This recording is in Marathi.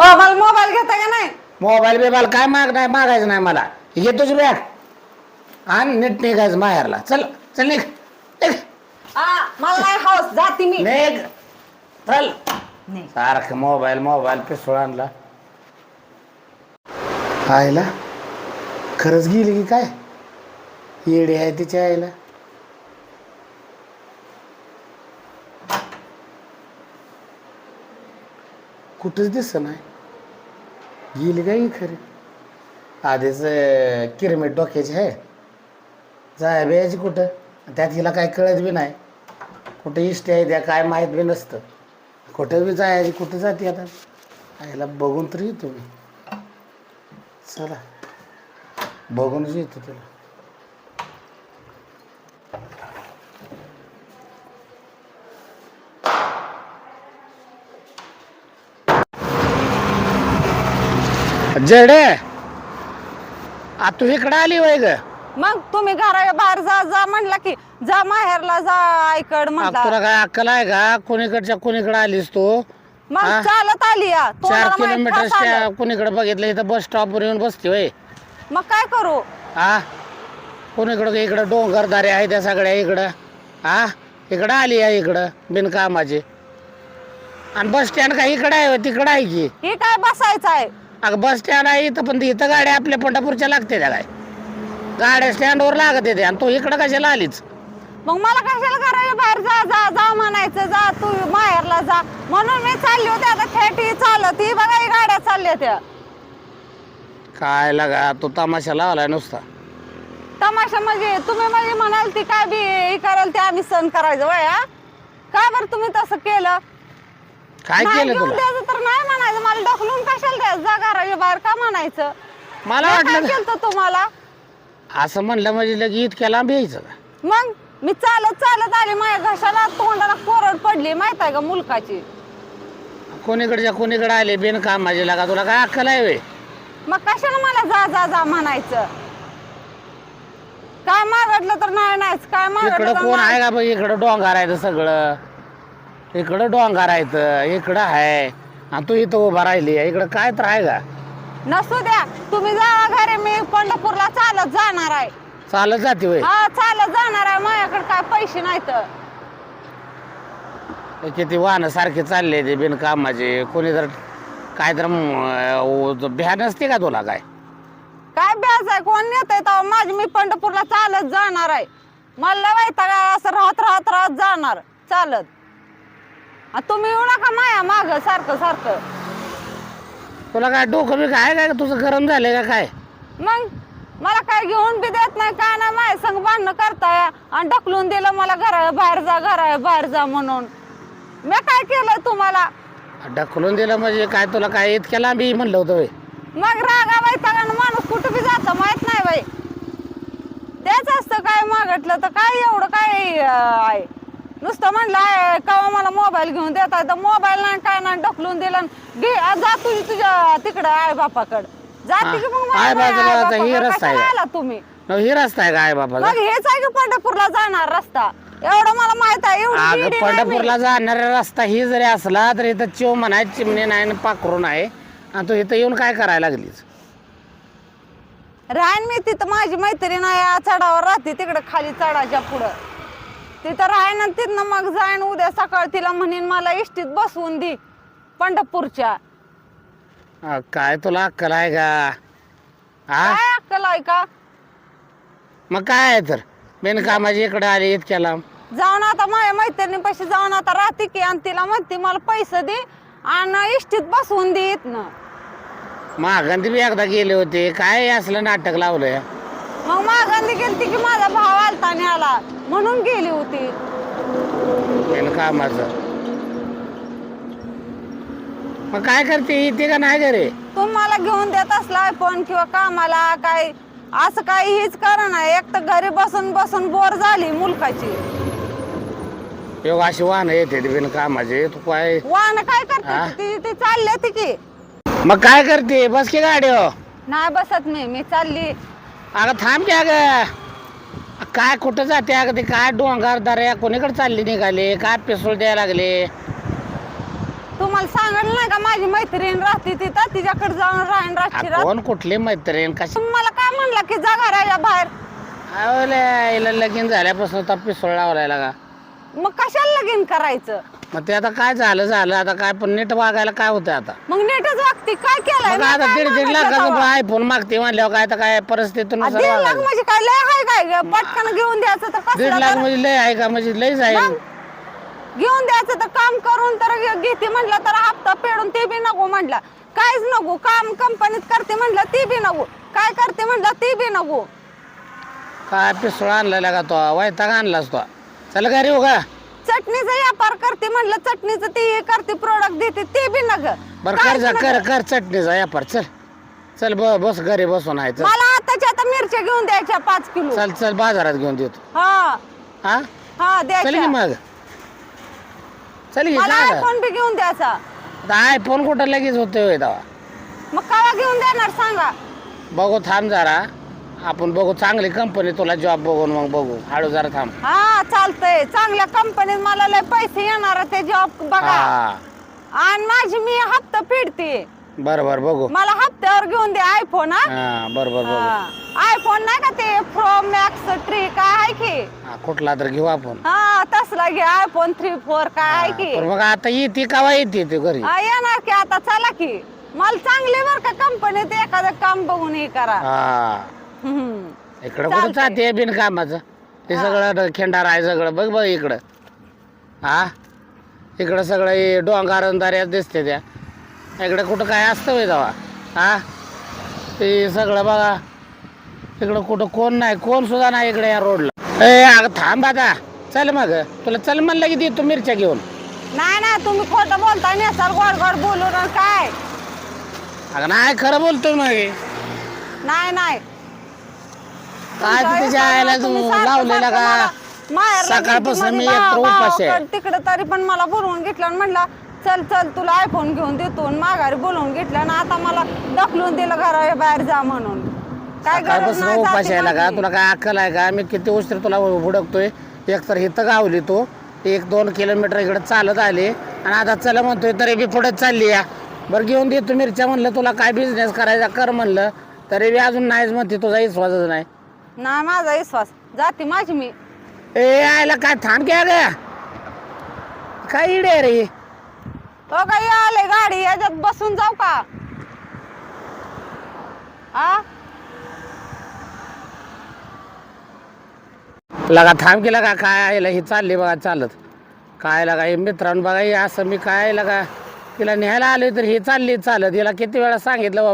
अ, मला मोबाईल घेता का नाही? मोबाईल बिबाईल काय माग नाही मागायचं नाही मला. घे तुझी बॅग आणि नीट निघायचं माहेरला. चल चल निघ. निघ. मला नाही हाऊस. जाती मी. निघ. चल. नाही सारखं मोबाईल मोबाईल पिस्तूल आणला. आईला? खरंच गेली की काय? येडी आहे तिच्या आईला. कुठंच दिसत नाही. गेली काय खरी। आधीच किरमिट डोक्याची आहे। जाय बियाची कुठं? त्यात हिला काय कळत बी नाही। कुठं इष्ट आहे त्या काय माहीत बी नसतं। कुठं बी जायची कुठं जाते आता। आईला बघून तरी येतो मी। चला बघूनच येतो तुला जडे. आ तू इकडं आली वय ग. मग तुम्ही घरा बाहेर जा जा म्हणला की जा माहेरला जा आईकड आ, म्हणला. तुला काय अक्कल आहे का? कोणीकडच्या कोणीकडे आलीस तू? मग? चालत आली या. चार तोंडाला माहीत किलोमीटर आलं. कोणीकडे बघितलं इथं बस स्टॉपवर येऊन बसते वय मग काय करू? हा कोणीकडं इकडं डोंगरदारे आहे त्या सगळ्या इकडं. हा इकडं आली आहे इकडं बिनकामाची. आणि बस स्टँड काय इकडं आहे तिकडं आहे की. ही काय बसायचं आहे? अगं बस स्टँड आहे इथं पण इथं गाड्या आपल्या पंढरपूरच्या लागते त्या काय. गाड्या स्टँडवर लागत येते आणि तू इकडं कशाला आलीच? मग मला कशाला घराच्या बाहेर जा जा जा म्हणायचं जा तू माहेरला जा. म्हणून मी चालली होती आता थेट ही चालत ही बघा ही गाड्या चालल्या त्या. काय लागा तू तमाशा लावलाय नुसता. तमाशा म्हणजे तुम्ही म्हणजे म्हणाल ती काय बी हे कराल ते आम्ही सण करायचं वय हा? का बरं तुम्ही तसं केलं? काय नाही केलं घेऊन तुला? द्यायचं तर नाही म्हणायचं मला बाहेर का म्हणायचं? मला मी काय वाटलं केलं तुम्हाला? असं म्हणलं म्हणजे लगे इतक्या लांब यायचं का? मग? मी चालत चालत आले माझ्या घशाला तोंडाला कोरड पडली माहीत आहे का मुलकाची? कोणीकडच्या कोणीकडे आले बिनकामाची लागा तुला काय अक्कल आहे वे? मग कशाला मला जा जा जा म्हणायचं? काय मागडलं तर नाही नाहीच. काय मागडलं तर कोण नाही. आहे का बघ इकडं डोंगर आहे सगळं. इकडं डोंगर आहे इकडं आहे. आणि तू इथं उभा राहिली इकडं काय तर आहे का? नसू द्या तुम्ही जा घरी मी पंढरपूरला चालत जाणार आहे. चालत जाते वय हा चालत जाणार आहे माझ्याकडे काय पैसे नाहीत. किती वाहन सारखे चालले ते बिनकामाचे कोणी जर काय तर भ्या नसते का तुला काय? काय ब्याज आहे कोण नेत आहे माझी मी पंढरपूरला चालत जाणार आहे. मला आहे असं राहत राहत राहत जाणार चालत. आ, तुम्ही येऊ नका माया माग सारखं सारखं. तुला काय डोकं बी काय काय? तुझं गरम झालंय का काय? मग? मला काय घेऊन बी देत नाही काय नाही माझ्या संग भांडणं करताय. आणि ढकलून दिलं मला घरा बाहेर जा घरा बाहेर जा म्हणून. मी काय केलं तुम्हाला? ढकलून दिलं म्हणजे काय? तुला काय इतक्या लांबी म्हणलं होतं. मग रागा वैतागानं माणूस कुठं बी जात माहीत नाही बाई. तेच असतं काय मागटलं तर काय एवढं काय अं, आहे. नुसतं म्हणलं आहे कवा मला मोबाईल घेऊन देता तर मोबाईल नाही काय नाही ढकलून दिलं. घे आ, जा तुझी तुझ्या तिकडं आई बापाकड. जाते की मग हा, माझ्या. ही रस्ता आहे. कशाला आला तुम्ही? न ही रस्ता आहे काय बाबा मग हेच आहे की पंढरपूरला जाणार रस्ता? एवढं मला माहीत आहे एवढी अगं इडी नाही मी. पंढरपूरला जाणारा रस्ता ही जरी असला तरी इथं चिव म्हणाय चिमणे नाही आणि पाखरू नाही आणि तू इथं येऊन काय करायला लागलीस? राहीन मी तिथं माझी मैत्रीण आहे या चढावर राहते तिकडे खाली चढाच्या पुढं. तिथं राहीन आणि तिथनं मग जाईन उद्या सकाळ तिला म्हणेन मला इष्टीत बसवून दे पंढरपूरच्या. अ, काय तुला अक्कल आहे का? हा? काय अक्कल आहे का? मग काय आहे तर? बिनकामाची इकडे आली इतक्या लांब. जाऊन आता माझ्या मैत्रिणीपाशी जाऊन आता राहते की आणि तिला म्हणते मला पैसे दे आणि इष्टीत बसवून दे इथनं. मागंदी बी एकदा गेले होते. काय असलं नाटक लावलंय? मग मागांनी गेलती की माझा भाव आलता आणि आला. म्हणून गेली होती. बिनकामाचं. मग काय करते? येते का नाही घरे? तुम्हाला घेऊन देत असला आयफोन किंवा कामाला काय? असं काही हीच कारण आहे. एक तर घरी बसून बसून बोर झाली मुलकाची. अशी वाहन येते बिनकामाचे तू काय? वाहन काय हा? करते ती ती चालले ती की. मग काय करते? बस की गाडी हो? नाही बसत मी. मी चालली. अगं थांब की अगं. काय कुठं जाते अगं ते? काय डोंगर दर्या कोणीकडे चालली निघाले? काय पेसोल द्यायला लागले? तुम्हाला सांगितलं नाही का माझी मैत्रीण राहते तिथं तिच्याकडे जाऊन राहीन आ, रातची रात. कोण कुठली मैत्रीण? कशी? तुम्ही मला काय म्हणला की जागा राहिल्या बाहेर? आवले आईला लगीन झाल्यापासून तर पिसोळ लावलाय का मग कशाला लगीन करायचं? मग ते आता काय झालं झालं. आता काय पण नीट वागायला काय होतं आता? मग नीटच वागती काय केलंय? मग मी आता काय दीड दीड लाखाचं तेव्हा? आयफोन मागते म्हणल्यावर काय तर काय परिस्थितीतून आ, दीड लाख म्हणजे काय? लय आहे काय? ग? पटकन घेऊन द्यायचं तर दीड कसलं लाख म्हणजे लय आहे का? म्हणजे लयच आहे. मग? घेऊन द्यायचं तर काम करून तर घेते म्हणलं तर हप्ता फेडून ते बी नको म्हणलं. काहीच नको काम कंपनीत करते म्हणलं ती बी नको. काय करते म्हणलं ती बी नको. काय पिसोळ आणलेला का तो? वैताग आणलास तो? चल घरी हो का चटणीचा व्यापार करते म्हणलं चटणीचं ती हे करते प्रोडक्ट देते ते बी नग बरं कर जा कर कर चटणीचा व्यापार. चल. चल ब बस घरी बसून आहे चल. मला आताच्या आता मिरच्या घेऊन द्यायच्या पाच किलो. चल चल बाजारात घेऊन देतो. हा. हा? हा चल की द्यायच्या. मग? चल की मला काय आयफोन बी घेऊन द्यायचा आयफोन कुठं लगेच होते होय तेव्हा? मग कवा घेऊन देणार सांगा. बघू थांब जरा. आपण बघू चांगली कंपनी तुला जॉब बघून मग बघू. हळू जरा थांब. हा चालतंय. चांगल्या कंपनीत मला लय पैसे येणार ते जॉब बघा. हा. आणि माझी मी हप्ता फेडते. बरं बरं बघू. मला हप्त्यावर घेऊन दे आयफोन हा. हा बरं बरं बघू. आयफोन नाही का ते प्रो मॅक्स ट्री काय आहे की? हा, कुठला तर घेऊ आपण. हा तसला घे आयफोन थ्री फोर काय आहे की? पण मग आता येते कावा येते ते घरी? हा, येणार की आता चला की. मला चांगले बर का कंपनीत एखादं काम बघून हे करा. हा. हम्म. इकडं कुठं. जाते बिनकामाचं हे सगळं खिंडार आहे सगळं. बघ बघ इकडं. हा? इकडं सगळं हे डोंगर आणि दऱ्या दिसते त्या. इकडं कुठं काय असतं होय तेव्हा हा? ते सगळं बघा. इकडं कुठं कोण नाही कोण सुद्धा नाही इकडे या रोडला ए अगं थांब आता. चल मग. तुला चल म्हणलं की देतो मिरच्या घेऊन. नाही ना तुम्ही खोटं बोलता नेसाल गोड गोड बोलून आणि काय? अगं नाही खरं बोलतोय मग. नाही नाही. काय ते त्याच्या आईला तू लावलेला का? सकाळपासून मी एकतर उपाशी आहे. तिकडे तरी पण मला बोलवून घेतलं आणि म्हणला चल चल तुला आयफोन घेऊन देतो आणि माघारी बोलवून घेतलं आणि आता मला ढकलून दिलं घरा बाहेर जा म्हणून. काय गरज सकाळपासून नाही उपाशी जाते यायला का? माझी. तुला काय अक्कल आहे का? मी किती उशीर तुला हुडकतोय? एक तर इथं गावली तू. एक दोन किलोमीटर इकडे चालत आले. आणि आता चला म्हणतोय तरी बी पुढे चालली या. बरं घेऊन देतो मिरच्या म्हणलं तुला काय बिझनेस करायचा कर म्हणलं. तरी बी अजून नाहीच म्हणते तुझा विश्वासच नाही. नाही माझा विश्वास. जाते माझी मी. ए आयला काय थांब क्या ग काय इडे रे? हो काही आले गाडी? याच्यात बसून जाऊ का? हा? लगा थांब की लगा काय आयला ही चालली बघा चालत. काय लगा हे मित्रांनो बघा हे असं मी काय लगा तिला न्यायला आले तर ही चालली चालत. हिला किती वेळा सांगितलं बाबा